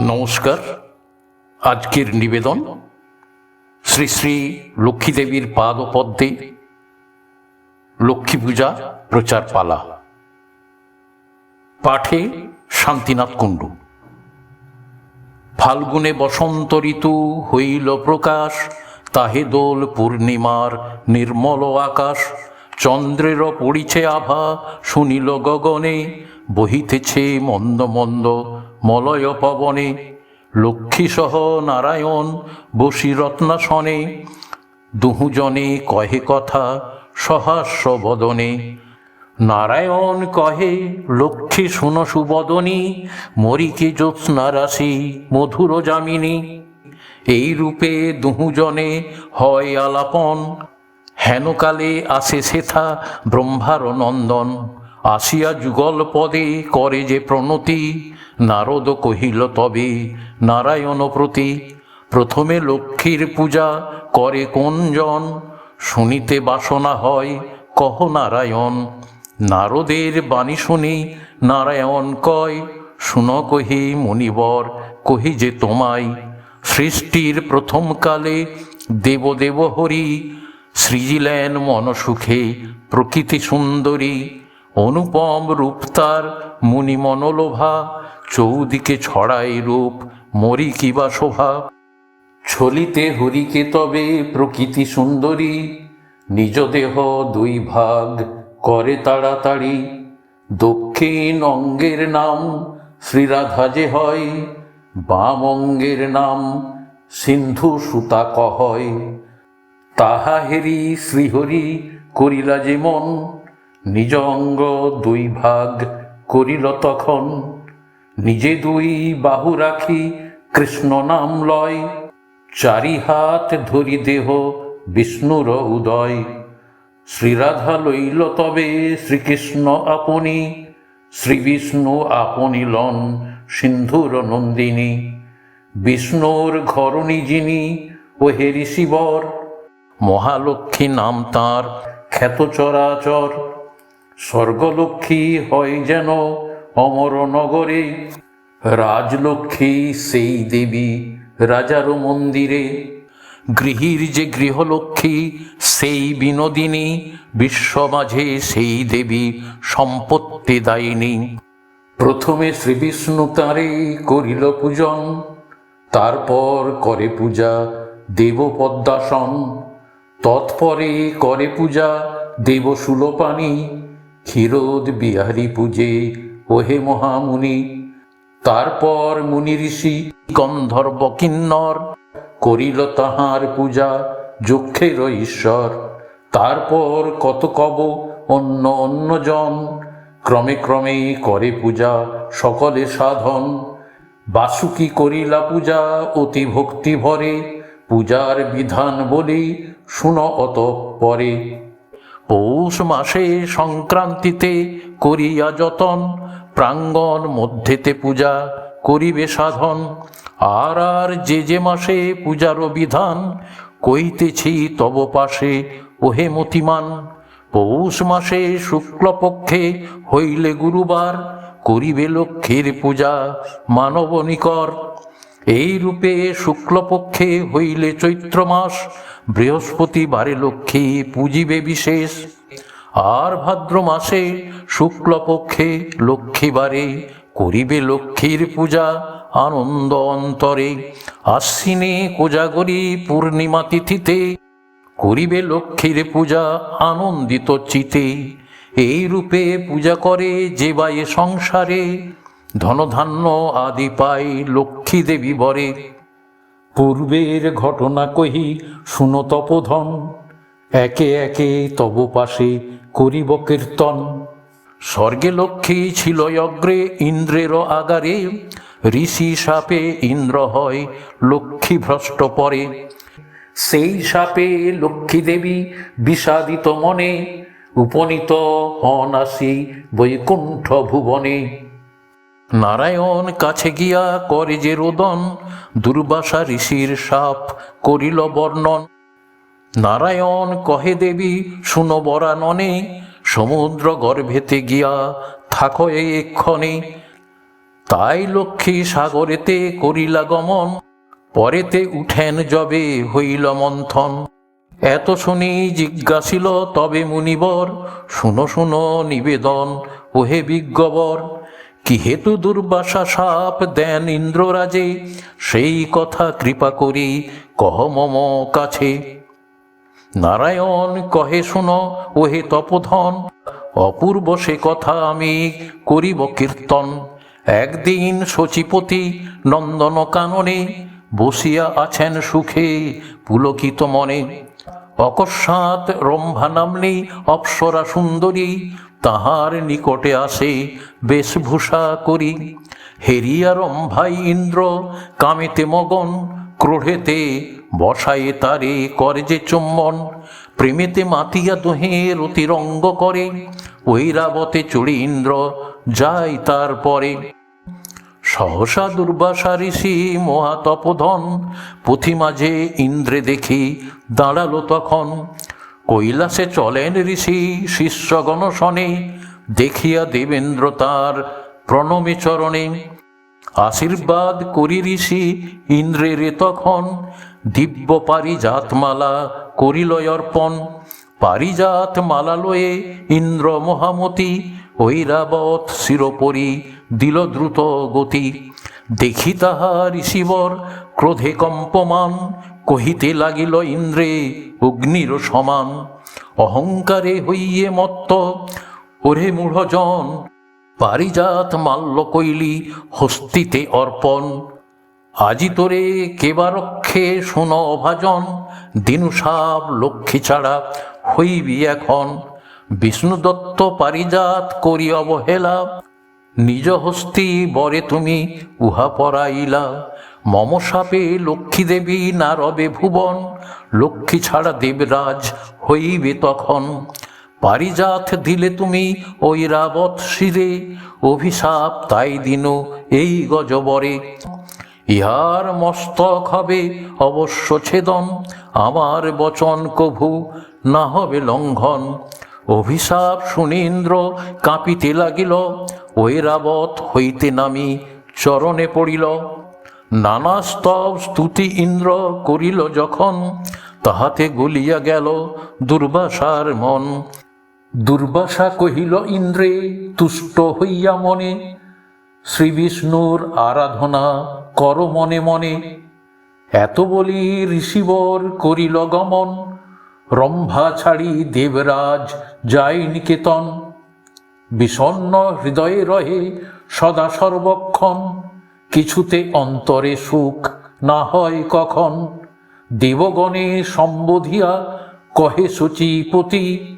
নমস্কার। আজকের নিবেদন শ্রী শ্রী লক্ষ্মী দেবীর পাদপদ্মে লক্ষ্মী পূজা প্রচার পালা। পাঠে শান্তিনাথ কুণ্ডু। ফাল্গুনে বসন্ত ঋতু হইল প্রকাশ, তাহে দোল পূর্ণিমার নির্মল আকাশ। চন্দ্রের পড়িছে আভা, শুনিল গগনে, বহিতেছে মন্দ মন্দ মলয় পবনে, লক্ষ্মীসহ নারায়ণ বসি রত্নাসনে দুহুজনে কহে কথা সহাস্য বদনে নারায়ণ কহে, লক্ষ্মী শুন সুবদনী, মরিকে জ্যোৎস্না রাশি মধুর যামিনী। এই রূপে দুহুজনে হয় আলাপন, হেনকালে আসে সেথা ব্রহ্মার নন্দন। আসিয়া যুগল পদে করে যে প্রণতি নারদ কহিল, তবে নারায়ণ প্রতি প্রথমে লক্ষ্মীর পূজা করে কোনজন? শুনিতে বাসনা হয়, কহ নারায়ণ। নারদের বাণী শুনি নারায়ণ কয়, শুন কহি মণিবর, কহি যে তোমায়, সৃষ্টির প্রথম কালে দেবদেব হরি সৃজিলেন মনসুখে প্রকৃতি সুন্দরী, অনুপম রূপ তার মুনি মনোলোভা চৌদিকে ছড়াই রূপ, মরি কিবা শোভা। ছলিতে হরিকে তবে প্রকৃতি সুন্দরী। নিজ দেহ দুই ভাগ করে তাড়াতাড়ি। দক্ষিণ অঙ্গের নাম শ্রীরাধা যে হয়, বাম অঙ্গের নাম সিন্ধু সুতা কহয়। তাহা হেরি শ্রীহরি করিলা যেমন নিজ অঙ্গ দুই ভাগ করিল তখন। নিজে দুই বাহু রাখি, কৃষ্ণ নাম লয়। চারি হাত ধরি দেহ, বিষ্ণুর উদয়। শ্রীরাধা লইল তবে শ্রীকৃষ্ণ আপনি, শ্রীবিষ্ণু আপনি লন সিন্ধুর নন্দিনী। বিষ্ণুর ঘরণী যিনি ও হেরি শিবর মহালক্ষ্মী নাম তাঁর, খ্যাত চরাচর। স্বর্গলক্ষ্মী হয় যেন অমর নগরে রাজলক্ষ্মী সেই দেবী রাজার মন্দিরে। গৃহীর যে গৃহলক্ষ্মী, সেই বিনোদিনী, বিশ্ব মাঝে সেই দেবী, সম্পত্তি দায়িনী। প্রথমে শ্রীবিষ্ণু তাঁরে করিল পূজন, তারপর করে পূজা দেব পদ্মাসন তৎপরে করে পূজা দেব সুলোপানি ক্ষীরোদ বিহারী পূজে ওহে মহামুনি, তারপর মুনি ঋষি গন্ধর্ব কিন্নর করিল তাহার পূজা যক্ষের ঈশ্বর। তারপর কত কব অন্য অন্য জন ক্রমে ক্রমে করে পূজা সকলে সাধন। বাসুকি করিলা পূজা, অতি ভক্তি ভরে, পূজার বিধান বলি শুন অত পরে পৌষ মাসে সংক্রান্তিতে করিয়া যতন প্রাঙ্গণ মধ্যেতে পূজা করিবে সাধন। আর আর যে যে মাসে পূজারও বিধান, কইতেছি তব পাশে ওহে মতিমান। পৌষ মাসে শুক্লপক্ষে হইলে গুরুবার, করিবে লক্ষ্মীর পূজা মানবনিকর এই রূপে শুক্লপক্ষে হইলে চৈত্র মাস, বৃহস্পতিবারে লক্ষ্মী পূজিবে বিশেষ। আর ভাদ্র মাসে শুক্লপক্ষে লক্ষ্মীবারে করিবে লক্ষ্মীর পূজা আনন্দ অন্তরে। আশ্বিনে কোজাগরী পূর্ণিমা তিথিতে করিবে লক্ষ্মীর পূজা আনন্দিত চিতে। এই রূপে পূজা করে যে বায়ে সংসারে ধনধান্য আদি পাই লক্ষ্মী দেবী বরে। পূর্বের ঘটনা কহি শুনো তপোধন একে একে তব পাশে করিব কীর্তন। স্বর্গে লক্ষ্মী ছিল অগ্রে ইন্দ্রের আগারে। ঋষি সাপে ইন্দ্র হয়, লক্ষ্মী ভ্রষ্ট পরে। সেই সাপে লক্ষ্মী দেবী বিষাদিত মনে, উপনীত হন আসি বৈকুণ্ঠ ভুবনে। নারায়ণ কাছে গিয়া করে যে রোদন, দুর্বাসা ঋষির সাপ করিল বর্ণন। নারায়ণ কহে দেবী, শুনো বরাননে সমুদ্র গর্ভেতে গিয়া থাকো এক্ষণে। তাই লক্ষ্মী সাগরেতে করিলা গমন, পরেতে উঠেন যবে হইল মন্থন। এত শুনি জিজ্ঞাসিল, তবে মুনিবর, শুনো শুনো নিবেদন, ওহে বিজ্ঞবর, কি হেতু দুর্বাসা সাপ দেন ইন্দ্ররাজে? সেই কথা কৃপা করি, কহ মম কাছে। নারায়ণ কহে, শুনো, ওহে তপধন, অপূর্ব সে কথা আমি করিব কীর্তন। একদিন শচীপতি নন্দন কাননে বসিয়া আছেন সুখে পুলকিত মনে। অকস্মাৎ রম্ভা নামনি অপ্সরা সুন্দরী তাহার নিকটে আসে বেশভূষা করি। হেরিয়া রম্ভাই ইন্দ্র কামেতে মগন ক্রোধেতে বসায়ে তারে করে যে চুম্বন, প্রেমেতে মাতিয়া দোহে রতিরঙ্গ করে, ঐরাবতে চড়ি ইন্দ্র যায় তারপরে সহসা দুর্বাসা ঋষি মহাতপধন, পুঁথি মাঝে ইন্দ্রে দেখি দাঁড়াল তখন। কৈলাসে চলেন ঋষি শিষ্যগণ শনে, দেখিয়া দেবেন্দ্র তার প্রণমে চরণে। আশীর্বাদ করি ঋষি ইন্দ্রের তখন দিব্য পারিজাতমালা করিল অর্পণ। পারিজাত মালা লয়ে ইন্দ্র মহামতি ঐরাবত শিরোপরি দিল দ্রুত গতি। দেখি তাহা ঋষিবর ক্রোধে কম্পমান, কহিতে লাগিল, ইন্দ্রে অগ্নির সমান। অহংকারে হইয়ে মত্ত, ওরে মূঢ়জন পারিজাত মাল্য কইলি, হস্তিতে অর্পণ। আজি তোরে কেবারক্ষে শোন অভাজন দিনুসাব লক্ষ্মী ছাড়া হইবি এখন। বিষ্ণু দত্ত পারিজাত করি অবহেলা, নিজ হস্তি বরে তুমি উহা পরাইলা। মম সাপে লক্ষ্মী দেবী না রবে ভুবন, লক্ষ্মী ছাড়া দেবরাজ হইবে তখন। পারিজাত দিলে তুমি ওই রাবত শিরে, অভিশাপ তাই দিনু এই গজবরে। ইহার মস্তক হবে অবশ্য ছেদন, আমার বচন কভু না হবে লঙ্ঘন। অভিশাপ শুনীন্দ্র কাঁপিতে লাগিল, ওই রাবত হইতে নামি চরণে পড়িল। নানা স্তব স্তুতি ইন্দ্র করিল যখন, তাহাতে গলিয়া গেল দুর্বাসার মন। দুর্বাসা কহিল, ইন্দ্রে, তুষ্ট হইয়া মনে। শ্রী বিষ্ণুর আরাধনা কর মনে মনে। এত বলি ঋষিবর করিল গমন। রম্ভা ছাড়ি দেবরাজ যায় নিকেতন। বিষণ্ন হৃদয়ে রহে সদা সর্বক্ষণ। কিছুতে অন্তরে সুখ না হয় কখন। দেবগণে সম্বোধিয়া, কহে সচিপতি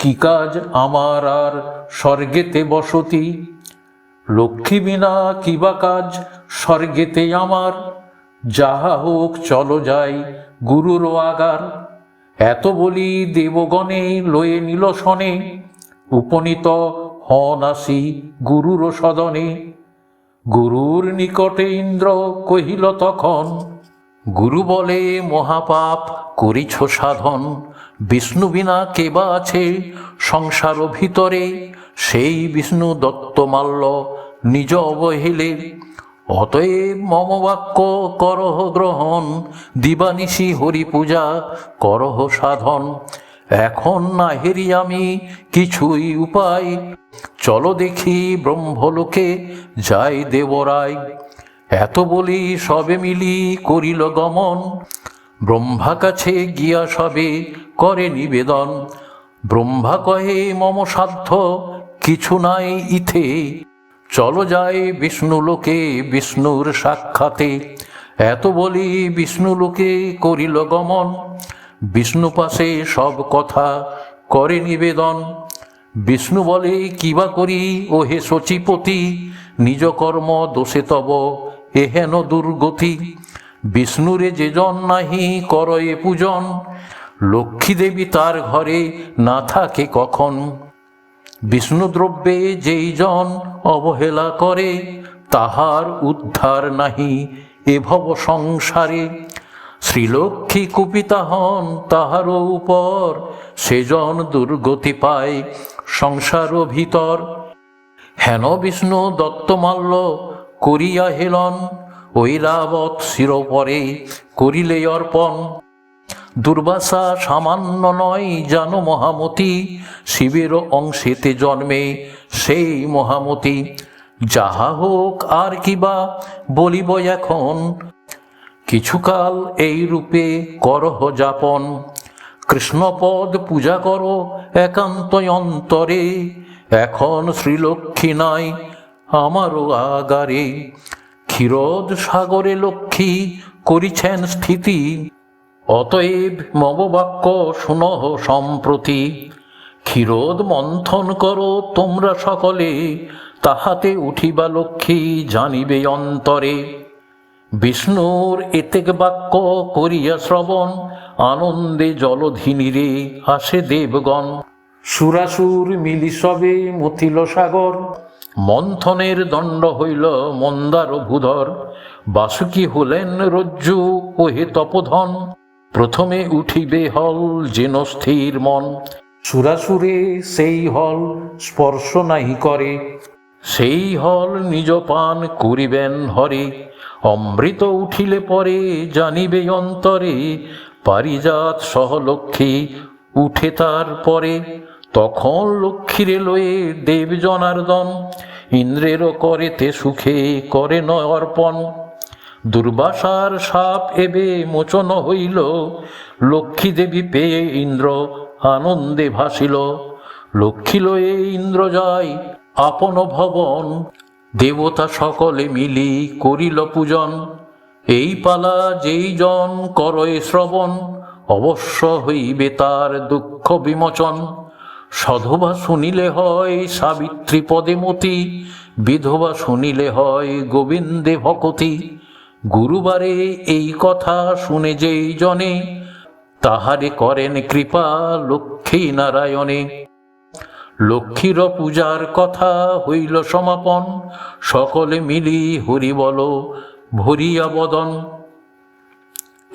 কি কাজ আমার আর স্বর্গেতে বসতি? লক্ষ্মী বিনা কিবা কাজ স্বর্গেতে আমার? যাহা হোক, চলো যাই গুরুর আগার। এত বলি দেবগণে লয়ে নিল শনে, উপনীত হন আসি গুরুর সদনে। গুরুর নিকটে ইন্দ্র কহিল তখন গুরু বলে, মহাপাপ, করিছ সাধন। বিষ্ণু বিনা কেবা আছে সংসার ভিতরে। সেই বিষ্ণু দত্তমাল্য নিজ অবহেলে। অতএব মম বাক্য করহ গ্রহণ। দিবানিশি হরি পূজা করহ সাধন। এখন না হেরি আমি কিছুই উপায়। চলো দেখি ব্রহ্মলোকে, যাই দেবরায়। এত বলি সবে মিলি করিল গমন। ব্রহ্মা কাছে গিয়া সবে করে নিবেদন। ব্রহ্মা কহে, মম সাধ্য, কিছু নাই ইথে। চলো যায় বিষ্ণু লোকে বিষ্ণুর সাক্ষাতে। এত বলি বিষ্ণু লোকে করিল গমন। বিষ্ণু পাশে সব কথা করে নিবেদন। বিষ্ণু বলে, কিবা করি ও হে সচিপতি নিজ কর্ম দোষে তব। এহেন দুর্গতি। বিষ্ণুরে যে জন নাহি করয়ে পূজন, লক্ষ্মী দেবী তার ঘরে না থাকে কখন। বিষ্ণু দ্রব্যে যেই জন অবহেলা করে, তাহার উদ্ধার নাহি এ ভব সংসারে। শ্রীলক্ষ্মী কুপিতা হন তাহারও উপর সেজন দুর্গতি পায় সংসার ভিতর। হেন বিষ্ণু দত্তমাল্য করিয়া হেলন ঐরাবত শিরোপরে করিলে অর্পণ। দুর্বাসা সামান্য নয় জানো মহামতি, শিবের অংশেতে জন্মে সেই মহামতি। যাহা হোক আর কিবা বলিব এখন, কিছুকাল এই রূপে করহ যাপন। কৃষ্ণপদ পূজা করো একান্ত অন্তরে এখন শ্রীলক্ষ্মী নাই আমারও আগারে ক্ষীরদ সাগরে লক্ষ্মী করিছেন স্থিতি। অতএব মম বাক্য শুনহ সম্প্রতি, ক্ষীরোদ মন্থন করো তোমরা সকলে, তাহাতে উঠিবা লক্ষ্মী জানিবে অন্তরে। বিষ্ণুর এতেক বাক্য করিয়া শ্রবণ, আনন্দে জলধিনীরে আসে দেবগণ। সুরাসুর মিলি সবে মথিল সাগর মন্থনের দণ্ড হইল মন্দার ভূধর। বাসুকি হলেন রজ্জু ওহে তপধন। প্রথমে উঠিবে হল যেন স্থির মন। সুরাসুরে সেই হল স্পর্শ নাহি করে। সেই হল নিজ পান করিবেন হরে। অমৃত উঠিলে পরে জানিবে অন্তরে, পারিজাত সহলক্ষ্মী উঠে তার পরে। তখন লক্ষ্মীরে লয়ে দেব জনার্দন, ইন্দ্রেরও করেতে সুখে করে অর্পণ। দুর্বাসার সাপ এবে মোচন হইল, লক্ষ্মী দেবী পেয়ে ইন্দ্র আনন্দে ভাসিল। লক্ষ্মী লয়ে ইন্দ্র যায় আপন ভবন, দেবতা সকলে মিলি করিল পূজন। এই পালা যেই জন করয়ে শ্রবণ, অবশ্য হইবে তার দুঃখ বিমোচন। সধবা শুনিলে হয় সাবিত্রী পদে মতি, বিধবা শুনিলে হয় গোবিন্দে ভকতি। গুরুবারে এই কথা শুনে যেই জনে, তাহারে করেন কৃপা লক্ষ্মী নারায়ণে। লক্ষ্মীর পূজার কথা হইল সমাপন, সকলে মিলি হরি বল, ভরিয়া বদন।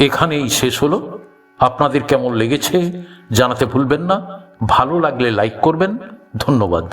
এখানেই শেষ হলো। আপনাদের কেমন লেগেছে জানাতে ভুলবেন না। ভালো লাগলে লাইক করবেন। ধন্যবাদ।